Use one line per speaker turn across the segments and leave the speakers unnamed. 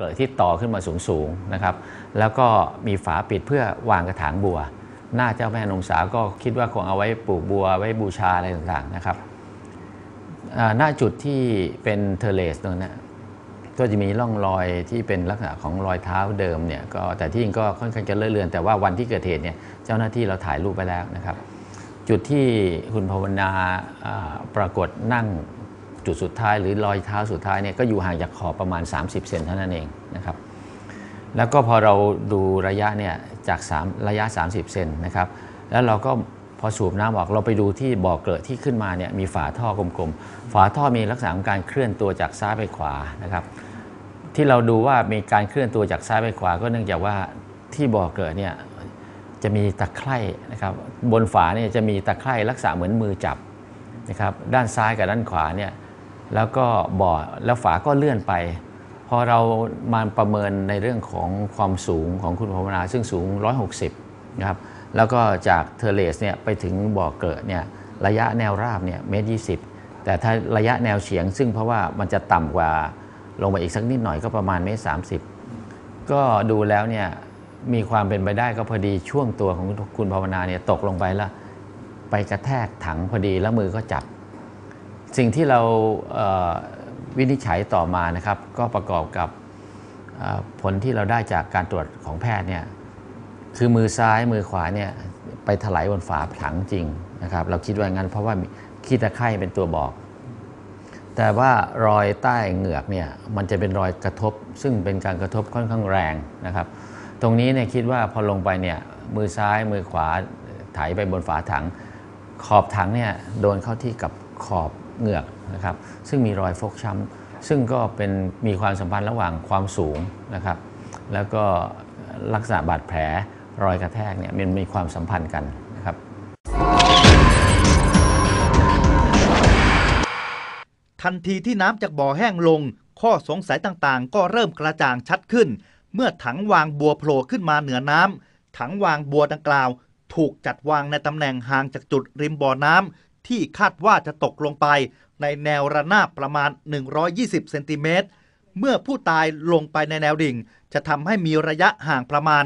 เกิดที่ต่อขึ้นมาสูงๆนะครับ แล้วก็มีฝาปิดเพื่อวางกระถางบัว หน้าเจ้าแม่นงสาก็คิดว่าคงเอาไว้ปลูกบัวไว้บูชาอะไรต่างๆนะครับหน้าจุดที่เป็นเทเลสตรงนั้นก็จะมีร่องรอยที่เป็นลักษณะของรอยเท้าเดิมเนี่ยก็แต่ที่จริงก็ค่อนข้างจะเลอะเลือนแต่ว่าวันที่เกิดเหตุเนี่ยเจ้าหน้าที่เราถ่ายรูปไปแล้วนะครับ จุดที่คุณภาวนาปรากฏนั่ง จุดสุดท้ายหรือรอยเท้าสุดท้ายเนี่ยก็อยู่ห่างจากขอบประมาณ 30 เซนเท่านั้นเองนะครับแล้วก็พอเราดูระยะเนี่ยจาก 3 ระยะ 30 เซนนะครับแล้วเราก็พอสูบน้ำออกเราไปดูที่บ่อเกลอะที่ขึ้นมาเนี่ยมีฝาท่อกลมๆ ฝาท่อมีลักษณะของการเคลื่อนตัวจากซ้ายไปขวานะครับ ที่เราดูว่ามีการเคลื่อนตัวจากซ้ายไปขวา ก็เนื่องจากว่าที่บ่อเกลอะเนี่ยจะมีตะไคร่นะครับ บนฝาเนี่ยจะมีตะไคร่ลักษณะเหมือนมือจับนะครับ ด้านซ้ายกับด้านขวาเนี่ย แล้วก็บ่อแล้วฝาก็เลื่อนไป พอเรามาประเมินในเรื่องของความสูงของคุณภาวนาซึ่งสูง 160 นะครับ แล้วก็จากเทเลสเนี่ยไปถึงบ่อเกิดเนี่ยระยะแนวราบเนี่ยเมตรยีแต่ถ้าระยะแนวเฉียง ซึ่งเพราะว่ามันจะต่ำกว่าลงมาอีกสักนิดหน่อยก็ประมาณเมตรสาก็ดูแล้วเนี่ยมีความเป็นไปได้ก็พอดีช่วงตัวของคุณภาวนาเนี่ยตกลงไปแล้ว ไปกระแทกถังพอดีแล้วมือก็จับ สิ่งที่เราเวินิจฉัยต่อมานะครับ ก็ประกอบกับผลที่เราได้จากการตรวจของแพทย์เนี่ยคือมือซ้ายมือขวาเนี่ยไปถลายบนฝาถังจริงนะครับ เราคิดว่างั้นเพราะว่าขี้ตะไคร่เป็นตัวบอก แต่ว่ารอยใต้เหงือกเนี่ยมันจะเป็นรอยกระทบ ซึ่งเป็นการกระทบค่อนข้างแรงนะครับ ตรงนี้เนี่ยคิดว่าพอลงไปเนี่ยมือซ้ายมือขวาไถไปบนฝาถัง ขอบถังเนี่ยโดนเข้าที่กับขอบ เหงือกนะครับซึ่งมีรอยฟกช้ำซึ่งก็เป็นมีความสัมพันธ์ระหว่างความสูงนะครับแล้วก็ลักษณะบาดแผลรอยกระแทกเนี่ยมันมีความสัมพันธ์กันนะครับ
ทันทีที่น้ำจากบ่อแห้งลง ข้อสงสัยต่างๆ ก็เริ่มกระจ่างชัดขึ้น เมื่อถังวางบัวโผล่ขึ้นมาเหนือน้ำถังวางบัวดังกล่าว ถูกจัดวางในตำแหน่งห่างจากจุดริมบ่อน้ำ ที่คาดว่าจะตกลงไปในแนวระนาบประมาณ 120 เซนติเมตร เมื่อผู้ตายลงไปในแนวดิ่ง จะทำให้มีระยะห่างประมาณ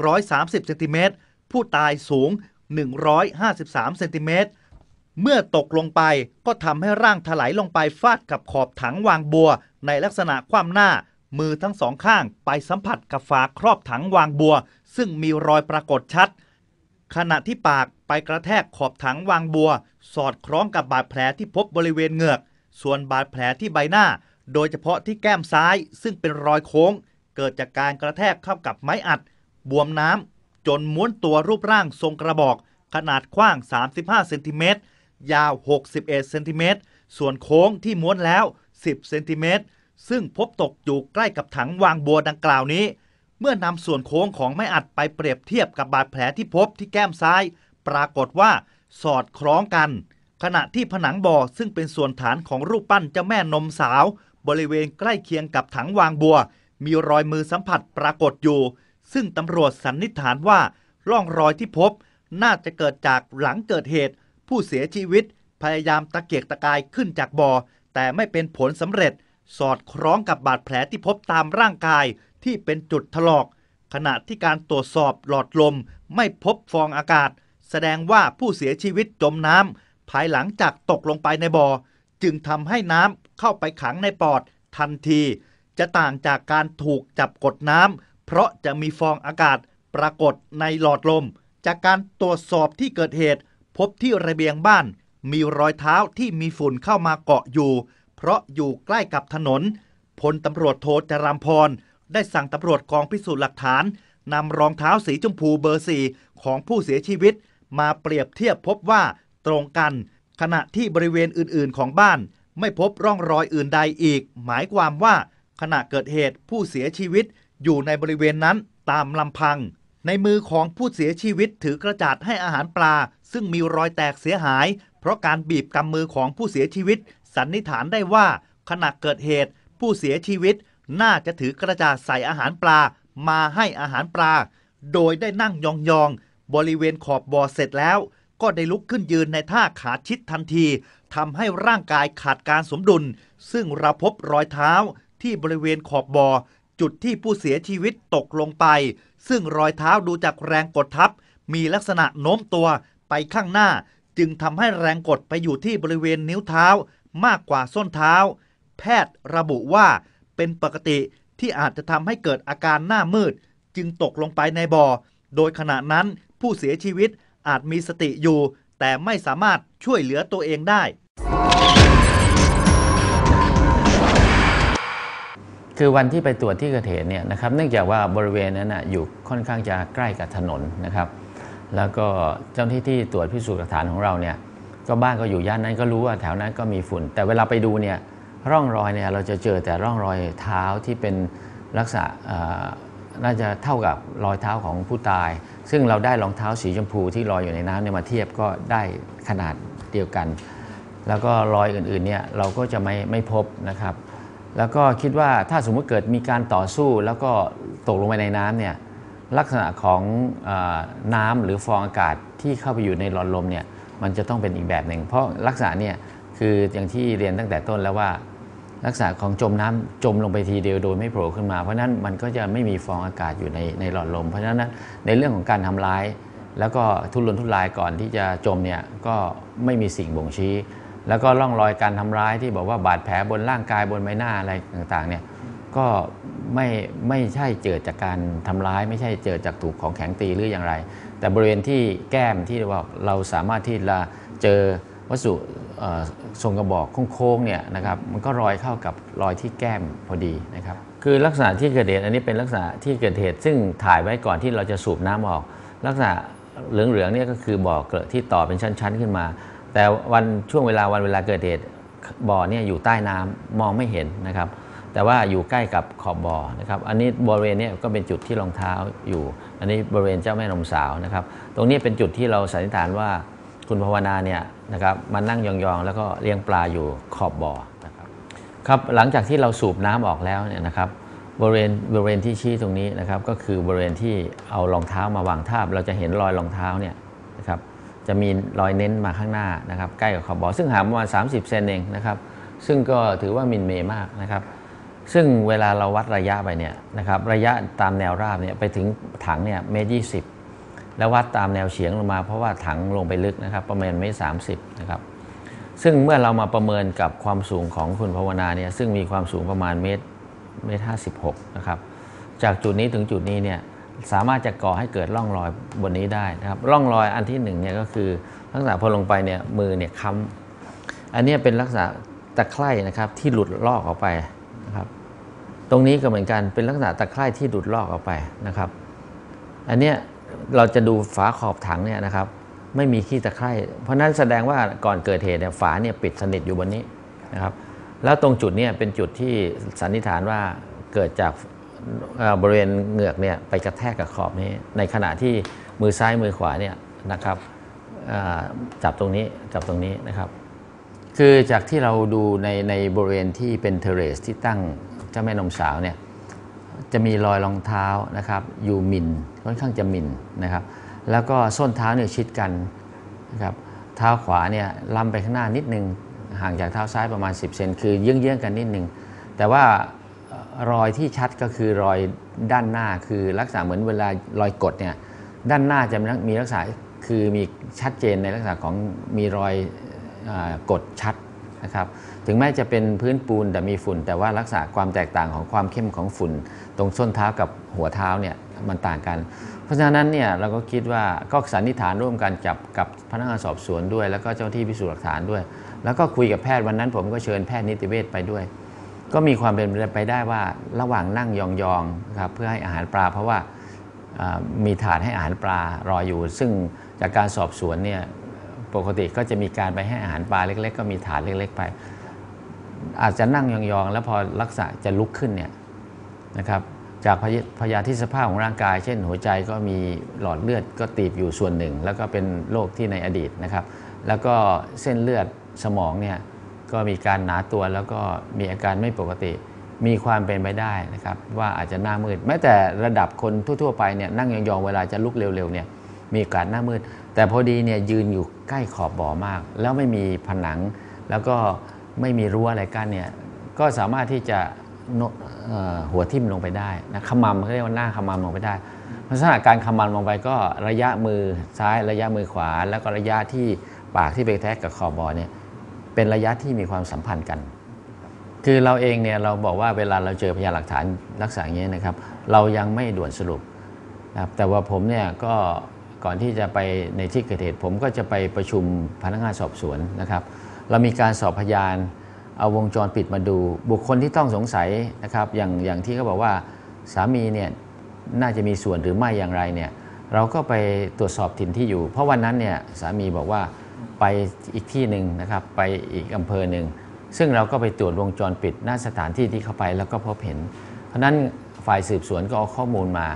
130 เซนติเมตร ผู้ตายสูง 153 เซนติเมตร เมื่อตกลงไปก็ทำให้ร่างถลายลงไปฟาดกับขอบถังวางบัว ในลักษณะคว่ำหน้า มือทั้งสองข้างไปสัมผัสกับฝาครอบถังวางบัว ซึ่งมีรอยปรากฏชัด ขณะที่ปากไปกระแทกขอบถังวางบัว สอดคล้องกับบาดแผลที่พบบริเวณเหงือก ส่วนบาดแผลที่ใบหน้า โดยเฉพาะที่แก้มซ้าย ซึ่งเป็นรอยโค้ง เกิดจากการกระแทกเข้ากับไม้อัด บวมน้ำจนม้วนตัวรูปร่างทรงกระบอก ขนาดกว้าง 35 เซนติเมตร ยาว 61 เซนติเมตร ส่วนโค้งที่ม้วนแล้ว 10 เซนติเมตร ซึ่งพบตกอยู่ใกล้กับถังวางบัวดังกล่าวนี้ เมื่อนำส่วนโค้งของไม้อัดไปเปรียบเทียบกับบาดแผลที่พบที่แก้มซ้าย ปรากฏว่าสอดคล้องกัน ขณะที่ผนังบ่อซึ่งเป็นส่วนฐานของรูปปั้นเจ้าแม่นมสาว บริเวณใกล้เคียงกับถังวางบัว มีรอยมือสัมผัสปรากฏอยู่ ซึ่งตำรวจสันนิษฐานว่า ร่องรอยที่พบ น่าจะเกิดจากหลังเกิดเหตุ ผู้เสียชีวิต พยายามตะเกียกตะกายขึ้นจากบ่อ แต่ไม่เป็นผลสำเร็จ สอดคล้องกับบาดแผลที่พบตามร่างกาย ที่เป็นจุดถลอก ขณะที่การตรวจสอบหลอดลมไม่พบฟองอากาศ แสดงว่าผู้เสียชีวิตจมน้ำภายหลังจากตกลงไปในบ่อ จึงทำให้น้ำเข้าไปขังในปอดทันที จะต่างจากการถูกจับกดน้ำเพราะจะมีฟองอากาศปรากฏในหลอดลม จากการตรวจสอบที่เกิดเหตุ พบที่ระเบียงบ้านมีรอยเท้าที่มีฝุ่นเข้ามาเกาะอยู่ เพราะอยู่ใกล้กับถนนพลตำรวจโทจรามพร ได้สั่งตำรวจกองพิสูจน์หลักฐานนำรองเท้าสีชมพูเบอร์สี่ของผู้เสียชีวิต มาเปรียบเทียบพบว่าตรงกัน ขณะที่บริเวณอื่นๆ ของบ้าน ไม่พบร่องรอยอื่นใดอีก หมายความว่า ขณะเกิดเหตุผู้เสียชีวิตอยู่ในบริเวณนั้นตามลำพัง ในมือของผู้เสียชีวิตถือกระจาดให้อาหารปลา ซึ่งมีรอยแตกเสียหาย เพราะการบีบกำมือของผู้เสียชีวิต สันนิษฐานได้ว่า ขณะเกิดเหตุผู้เสียชีวิต น่าจะถือกระจาดใส่อาหารปลามาให้อาหารปลา โดยได้นั่งยองๆ บริเวณขอบบ่อเสร็จแล้ว ก็ได้ลุกขึ้นยืนในท่าขาชิดทันทีทำให้ร่างกายขาดการสมดุล ซึ่งเราพบรอยเท้าที่บริเวณขอบบ่อจุดที่ผู้เสียชีวิตตกลงไป ซึ่งรอยเท้าดูจากแรงกดทับ มีลักษณะโน้มตัวไปข้างหน้า จึงทำให้แรงกดไปอยู่ที่บริเวณนิ้วเท้ามากกว่าส้นเท้า แพทย์ระบุว่า เป็นปกติที่อาจจะทำให้เกิดอาการหน้ามืด จึงตกลงไปในบ่อ โดยขณะนั้นผู้เสียชีวิตอาจมีสติอยู่ แต่ไม่สามารถช่วยเหลือตัวเองได้
คือวันที่ไปตรวจที่เกิดเหตุเนี่ยนะครับ เนื่องจากว่าบริเวณนั้นนะอยู่ค่อนข้างจะใกล้กับถนนนะครับ แล้วก็เจ้าหน้าที่ที่ตรวจพิสูจน์หลักฐานของเราเนี่ยก็บ้านก็อยู่ย่านนั้นก็รู้ว่าแถวนั้นก็มีฝุ่น แต่เวลาไปดูเนี่ย ร่องรอยเนี่ยเราจะเจอแต่ร่องรอยเท้าที่เป็นลักษณะน่าจะเท่ากับรอยเท้าของผู้ตาย ซึ่งเราได้รองเท้าสีชมพูที่ลอยอยู่ในน้ำเนี่ยมาเทียบก็ได้ขนาดเดียวกัน แล้วก็รอยอื่นๆเนี่ยเราก็จะไม่ไม่พบนะครับ แล้วก็คิดว่าถ้าสมมติเกิดมีการต่อสู้แล้วก็ตกลงไปในน้ำเนี่ยลักษณะของอน้ำหรือฟองอากาศที่เข้าไปอยู่ในหลอดลมเนี่ยมันจะต้องเป็นอีกแบบหนึ่งเพราะลักษณะเนี่ย คืออย่างที่เรียนตั้งแต่ต้นแล้วว่าลักษณะของจมน้ำจมลงไปทีเดียวโดยไม่โผล่ขึ้นมา เพราะฉะนั้นมันก็จะไม่มีฟองอากาศอยู่ในในหลอดลม เพราะฉะนั้นในเรื่องของการทำร้าย แล้วก็ทุรนทุรายก่อนที่จะจมเนี่ยก็ไม่มีสิ่งบ่งชี้ แล้วก็ร่องรอยการทำร้ายที่บอกว่าบาดแผลบนร่างกายบนใบหน้าอะไรต่างๆเนี่ยก็ไม่ไม่ใช่เกิดจากการทำร้าย ไม่ใช่เกิดจากถูกของแข็งตีหรืออย่างไร แต่บริเวณที่แก้มที่ว่าเราสามารถที่จะเจอวัสดุ ทรงกระบอกโค้งๆเนี่ยนะครับมันก็รอยเข้ากับรอยที่แก้มพอดีนะครับคือลักษณะที่เกิดเหตุอันนี้เป็นลักษณะที่เกิดเหตุ ซึ่งถ่ายไว้ก่อนที่เราจะสูบน้ำออก ลักษณะเหลืองๆเนี่ยก็คือบ่อเกลอะที่ต่อเป็นชั้นๆขึ้นมา แต่วันช่วงเวลาวันเวลาเกิดเหตุบ่อเนี่ยอยู่ใต้น้ำมองไม่เห็นนะครับ แต่ว่าอยู่ใกล้กับขอบบ่อนะครับ อันนี้บริเวณเนี้ก็เป็นจุดที่รองเท้าอยู่ อันนี้บริเวณเจ้าแม่นมสาวนะครับ ตรงนี้เป็นจุดที่เราสันนิษฐานว่า คุณภาวนาเนี่ยนะครับมานั่งยองๆ แล้วก็เลี้ยงปลาอยู่ขอบบ่อนะครับครับหลังจากที่เราสูบน้ำออกแล้วเนี่ยนะครับบริเวณบริเวณที่ชี้ตรงนี้นะครับก็คือบริเวณที่เอารองเท้ามาวางทาบ เราจะเห็นรอยรองเท้าเนี่ยนะครับจะมีรอยเน้นมาข้างหน้านะครับใกล้กับขอบบ่อซึ่งห่างประมาณ30 เซนเองนะครับซึ่งก็ถือว่ามินเมย์มากนะครับซึ่งเวลาเราวัดระยะไปเนี่ยนะครับระยะตามแนวราบเนี่ยไปถึงถังเนี่ยเมตรยี่สิบ แล้ววัดตามแนวเฉียงลงมาเพราะว่าถังลงไปลึกนะครับ ประมาณเมตรสามสิบนะครับซึ่งเมื่อเรามาประเมินกับความสูงของคุณภาวนาเนี่ยซึ่งมีความสูงประมาณเมตรเมตรห้าสิบหกนะครับจากจุดนี้ถึงจุดนี้เนี่ยสามารถจะก่อให้เกิดร่องรอยบนนี้ได้นะครับร่องรอยอันที่หนึ่งเนี่ยก็คือลักษณะพอลงไปเนี่ยมือเนี่ยค้ำอันนี้เป็นลักษณะตะไคร่นะครับที่หลุดลอกออกไปนะครับตรงนี้ก็เหมือนกันเป็นลักษณะตะไคร่ที่ดูดลอกออกไปนะครับ อันเนี้ย เราจะดูฝาขอบถังเนี่ยนะครับ ไม่มีขี้ตะไคร่เพราะนั้นแสดงว่าก่อนเกิดเหตุเนี่ยฝาเนี่ยปิดสนิทอยู่บนนี้นะครับ แล้วตรงจุดเนี้เป็นจุดที่สันนิษฐานว่าเกิดจากบริเวณเหงือกเนี่ยไปกระแทกกับขอบนี้ ในขณะที่มือซ้ายมือขวาเนี่ยนะครับจับตรงนี้จับตรงนี้นะครับ คือจากที่เราดูในในบริเวณที่เป็นเทเรสที่ตั้งเจ้าแม่นมสาวเนี่ย จะมีรอยรองเท้านะครับอยู่มินค่อนข้างจะมินนะครับ แล้วก็ส้นเท้าเนี่ยชิดกันนะครับเท้าขวาเนี่ยล้ำไปข้างหน้านิดนึงห่างจากเท้าซ้ายประมาณ 10 เซนคือเยื้องๆกันนิดนึงแต่ว่ารอยที่ชัดก็คือรอยด้านหน้าคือลักษณะเหมือนเวลารอยกดเนี่ยด้านหน้าจะมีลักษณะคือมีชัดเจนในลักษณะของมีรอยอกดชัด นะครับถึงแม้จะเป็นพื้นปูนแต่มีฝุ่น แต่ว่าลักษณะความแตกต่างของความเข้มของฝุ่น ตรงส้นเท้ากับหัวเท้าเนี่ยมันต่างกัน เพราะฉะนั้นเนี่ยเราก็คิดว่าก็สันนิษฐานร่วมกันจับกับพนักงานสอบสวนด้วย แล้วก็เจ้าที่พิสูจน์หลักฐานด้วย แล้วก็คุยกับแพทย์วันนั้น ผมก็เชิญแพทย์นิติเวชไปด้วย ก็มีความเป็นไปได้ว่าระหว่างนั่งยองๆครับเพื่อให้อาหารปลาเพราะว่ามีถาดให้อาหารปลารออยู่ ซึ่งจากการสอบสวนเนี่ย ปกติก็จะมีการไปให้อาหารปลาเล็ก ๆ ก็มีถาดเล็ก ๆ ไป อาจจะนั่งยองๆ แล้วพอลักษณะจะลุกขึ้นเนี่ยนะครับจากพยพยาธิสภาพของร่างกาย เช่นหัวใจก็มีหลอดเลือดก็ตีบอยู่ส่วนหนึ่ง แล้วก็เป็นโรคที่ในอดีตนะครับ แล้วก็เส้นเลือดสมองเนี่ยก็มีการหนาตัวแล้วก็มีอาการไม่ปกติ มีความเป็นไปได้นะครับ ว่าอาจจะหน้ามืด แม้แต่ระดับคนทั่ว ๆ ไปเนี่ยนั่งยองๆเวลาจะลุกเร็วๆเนี่ยมีโอกาสหน้ามืด แต่พอดีเนี่ยยืนอยู่ใกล้ขอบบ่อมาก แล้วไม่มีผนัง แล้วก็ไม่มีรั้วอะไรกั้นเนี่ยก็สามารถที่จะโนเอ่อหัวทิ่มลงไปได้นะขมำเขาเรียกว่าหน้าขมำลงไปได้ลักษณะการขมำลงไปก็ระยะมือซ้ายระยะมือขวา แล้วก็ระยะที่ปากที่ไปแทกกับขอบบอเนี่ยเป็นระยะที่มีความสัมพันธ์กัน คือเราเองเนี่ยเราบอกว่าเวลาเราเจอพยานหลักฐานลักษณะนี้นะครับ เรายังไม่ด่วนสรุปนะครับแต่ว่าผมเนี่ยก็ ก่อนที่จะไปในที่เกิดเหตุ ผมก็จะไปประชุมพนักงานสอบสวนนะครับ เรามีการสอบพยานเอาวงจรปิดมาดู บุคคลที่ต้องสงสัยนะครับ อย่างอย่างที่เขาบอกว่าสามีเนี่ยน่าจะมีส่วนหรือไม่อย่างไรเนี่ยเราก็ไปตรวจสอบถิ่นที่อยู่ เพราะวันนั้นเนี่ยสามีบอกว่าไปอีกที่หนึ่งนะครับไปอีกอำเภอหนึ่งซึ่งเราก็ไปตรวจวงจรปิดหน้าสถานที่ที่เข้าไปแล้วก็พบเห็น เพราะฉะนั้นฝ่ายสืบสวนก็เอาข้อมูลมา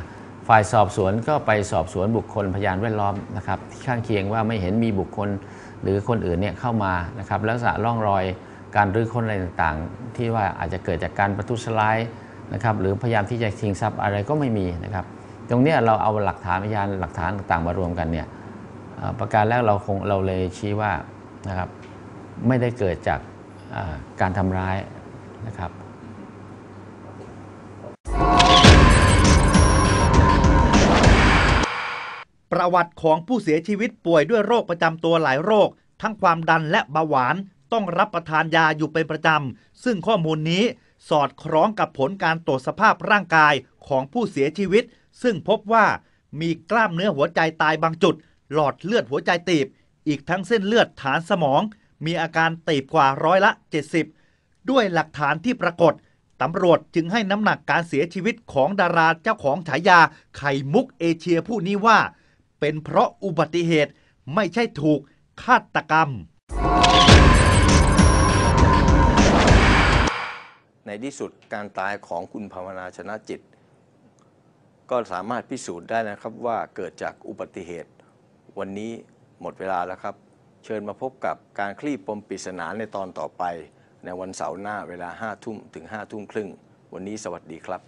ฝ่ายสอบสวนก็ไปสอบสวนบุคคลพยานแวดล้อมนะครับที่ข้างเคียงว่าไม่เห็นมีบุคคลหรือคนอื่นเนี่ยเข้ามานะครับลักษณะร่องรอยการรื้อค้นอะไรต่างๆ ที่ว่าอาจจะเกิดจากการประทุษร้ายนะครับหรือพยายามที่จะชิงทรัพย์อะไรก็ไม่มีนะครับตรงนี้เราเอาหลักฐานพยานหลักฐานต่างๆมารวมกันเนี่ยประการแรกเราคงเราเลยชี้ว่านะครับไม่ได้เกิดจากการทำร้ายนะครับ
ประวัติของผู้เสียชีวิตป่วยด้วยโรคประจำตัวหลายโรค ทั้งความดันและเบาหวานต้องรับประทานยาอยู่เป็นประจำ ซึ่งข้อมูลนี้สอดคล้องกับผลการตรวจสภาพร่างกายของผู้เสียชีวิต ซึ่งพบว่ามีกล้ามเนื้อหัวใจตายบางจุด หลอดเลือดหัวใจตีบ อีกทั้งเส้นเลือดฐานสมอง มีอาการตีบกว่าร้อยละ 70 ด้วยหลักฐานที่ปรากฏตำรวจจึงให้น้ำหนักการเสียชีวิตของดาราเจ้าของฉายาไข่มุกเอเชียผู้นี้ว่า เป็นเพราะอุบัติเหตุไม่ใช่ถูกฆาตกรรม
ในที่สุดการตายของคุณภาวนาชนะจิต ก็สามารถพิสูจน์ได้นะครับว่าเกิดจากอุบัติเหตุ วันนี้หมดเวลาแล้วครับ เชิญมาพบกับการคลี่ปมปริศนาในตอนต่อไป ในวันเสาร์หน้าเวลา5ทุ่มถึง5ทุ่มครึ่ง วันนี้สวัสดีครับ